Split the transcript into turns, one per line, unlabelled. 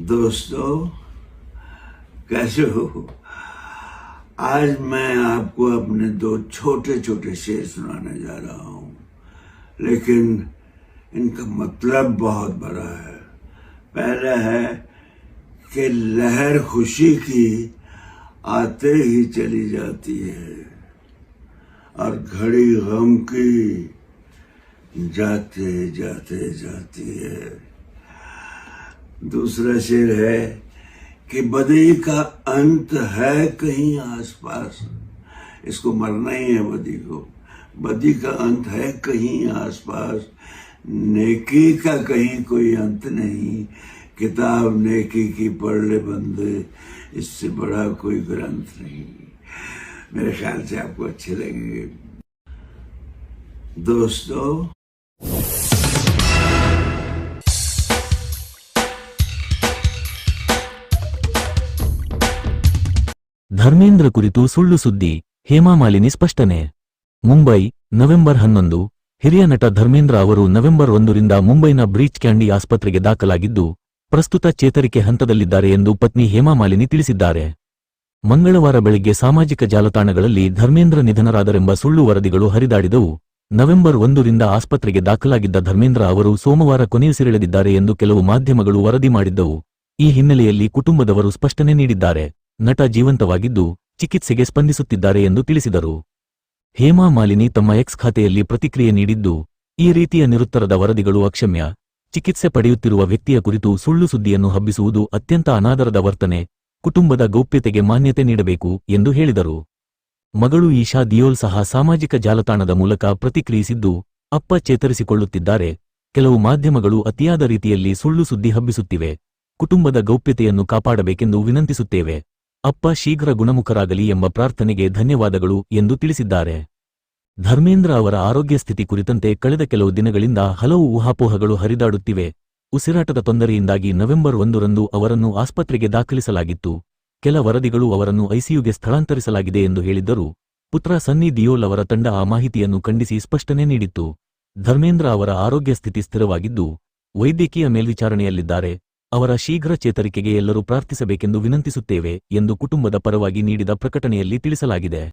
दोस्तों, कैसे हो? आज मैं आपको अपने दो छोटे छोटे शेर सुनाने जा रहा हूँ। लेकिन इनका मतलब बहुत बड़ा है। पहला है कि लहर खुशी की आते ही चली जाती है और घड़ी गम की जाते जाते जाती है। दूसरा शेर है कि बदी का अंत है कहीं आसपास। इसको मरना ही है बदी को। बदी का अंत है कहीं आसपास। नेकी का कहीं कोई अंत नहीं। किताब नेकी की पढ़ ले बंदे, इससे बड़ा कोई ग्रंथ नहीं। मेरे ख्याल से आपको अच्छे लगेंगे। दोस्तों
ಧರ್ಮೇಂದ್ರ ಕುರಿತು ಸುಳ್ಳು ಸುದ್ದಿ ಹೇಮಾಮಾಲಿನಿ ಸ್ಪಷ್ಟನೆ. ಮುಂಬೈ, ನವೆಂಬರ್ ಹನ್ನೊಂದು. ಹಿರಿಯ ನಟ ಧರ್ಮೇಂದ್ರ ಅವರು ನವೆಂಬರ್ ಒಂದರಿಂದ ಮುಂಬೈನ ಬ್ರೀಚ್ ಕ್ಯಾಂಡಿ ಆಸ್ಪತ್ರೆಗೆ ದಾಖಲಾಗಿದ್ದು, ಪ್ರಸ್ತುತ ಚೇತರಿಕೆ ಹಂತದಲ್ಲಿದ್ದಾರೆ ಎಂದು ಪತ್ನಿ ಹೇಮಾಮಾಲಿನಿ ತಿಳಿಸಿದ್ದಾರೆ. ಮಂಗಳವಾರ ಬೆಳಗ್ಗೆ ಸಾಮಾಜಿಕ ಜಾಲತಾಣಗಳಲ್ಲಿ ಧರ್ಮೇಂದ್ರ ನಿಧನರಾದರೆಂಬ ಸುಳ್ಳು ವರದಿಗಳು ಹರಿದಾಡಿದವು. ನವೆಂಬರ್ ಒಂದರಿಂದ ಆಸ್ಪತ್ರೆಗೆ ದಾಖಲಾಗಿದ್ದ ಧರ್ಮೇಂದ್ರ ಅವರು ಸೋಮವಾರ ಕೊನೆಯುಸಿರೆಳೆದಿದ್ದಾರೆ ಎಂದು ಕೆಲವು ಮಾಧ್ಯಮಗಳು ವರದಿ ಮಾಡಿದ್ದವು. ಈ ಹಿನ್ನೆಲೆಯಲ್ಲಿ ಕುಟುಂಬದವರು ಸ್ಪಷ್ಟನೆ ನೀಡಿದ್ದಾರೆ. ನಟ ಜೀವಂತವಾಗಿದ್ದು ಚಿಕಿತ್ಸೆಗೆ ಸ್ಪಂದಿಸುತ್ತಿದ್ದಾರೆ ಎಂದು ತಿಳಿಸಿದರು. ಹೇಮಾ ಮಾಲಿನಿ ತಮ್ಮ ಎಕ್ಸ್ ಖಾತೆಯಲ್ಲಿ ಪ್ರತಿಕ್ರಿಯೆ ನೀಡಿದ್ದು, ಈ ರೀತಿಯ ನಿರುತ್ತರದ ವರದಿಗಳು ಅಕ್ಷಮ್ಯ. ಚಿಕಿತ್ಸೆ ಪಡೆಯುತ್ತಿರುವ ವ್ಯಕ್ತಿಯ ಕುರಿತು ಸುಳ್ಳು ಸುದ್ದಿಯನ್ನು ಹಬ್ಬಿಸುವುದು ಅತ್ಯಂತ ಅನಾದರದ ವರ್ತನೆ. ಕುಟುಂಬದ ಗೌಪ್ಯತೆಗೆ ಮಾನ್ಯತೆ ನೀಡಬೇಕು ಎಂದು ಹೇಳಿದರು. ಮಗಳು ಈಶಾ ದಿಯೋಲ್ ಸಹ ಸಾಮಾಜಿಕ ಜಾಲತಾಣದ ಮೂಲಕ ಪ್ರತಿಕ್ರಿಯಿಸಿದ್ದು, ಅಪ್ಪ ಚೇತರಿಸಿಕೊಳ್ಳುತ್ತಿದ್ದಾರೆ. ಕೆಲವು ಮಾಧ್ಯಮಗಳು ಅತಿಯಾದ ರೀತಿಯಲ್ಲಿ ಸುಳ್ಳು ಸುದ್ದಿ ಹಬ್ಬಿಸುತ್ತಿವೆ. ಕುಟುಂಬದ ಗೌಪ್ಯತೆಯನ್ನು ಕಾಪಾಡಬೇಕೆಂದು ವಿನಂತಿಸುತ್ತೇವೆ. ಅಪ್ಪ ಶೀಘ್ರ ಗುಣಮುಖರಾಗಲಿ ಎಂಬ ಪ್ರಾರ್ಥನೆಗೆ ಧನ್ಯವಾದಗಳು ಎಂದು ತಿಳಿಸಿದ್ದಾರೆ. ಧರ್ಮೇಂದ್ರ ಅವರ ಆರೋಗ್ಯ ಸ್ಥಿತಿ ಕುರಿತಂತೆ ಕಳೆದ ಕೆಲವು ದಿನಗಳಿಂದ ಹಲವು ಊಹಾಪೋಹಗಳು ಹರಿದಾಡುತ್ತಿವೆ. ಉಸಿರಾಟದ ತೊಂದರೆಯಿಂದಾಗಿ ನವೆಂಬರ್ ಒಂದರಂದು ಅವರನ್ನು ಆಸ್ಪತ್ರೆಗೆ ದಾಖಲಿಸಲಾಗಿತ್ತು. ಕೆಲ ವರದಿಗಳು ಅವರನ್ನು ಐಸಿಯುಗೆ ಸ್ಥಳಾಂತರಿಸಲಾಗಿದೆ ಎಂದು ಹೇಳಿದ್ದರು. ಪುತ್ರ ಸನ್ನಿ ದಿಯೋಲ್ ಅವರ ತಂಡ ಆ ಮಾಹಿತಿಯನ್ನು ಖಂಡಿಸಿ ಸ್ಪಷ್ಟನೆ ನೀಡಿತ್ತು. ಧರ್ಮೇಂದ್ರ ಅವರ ಆರೋಗ್ಯ ಸ್ಥಿತಿ ಸ್ಥಿರವಾಗಿದ್ದು, ವೈದ್ಯಕೀಯ ಮೇಲ್ವಿಚಾರಣೆಯಲ್ಲಿದ್ದಾರೆ. ಅವರ ಶೀಘ್ರ ಚೇತರಿಕೆಗೆ ಎಲ್ಲರೂ ಪ್ರಾರ್ಥಿಸಬೇಕೆಂದು ವಿನಂತಿಸುತ್ತೇವೆ ಎಂದು ಕುಟುಂಬದ ಪರವಾಗಿ ನೀಡಿದ ಪ್ರಕಟಣೆಯಲ್ಲಿ ತಿಳಿಸಲಾಗಿದೆ.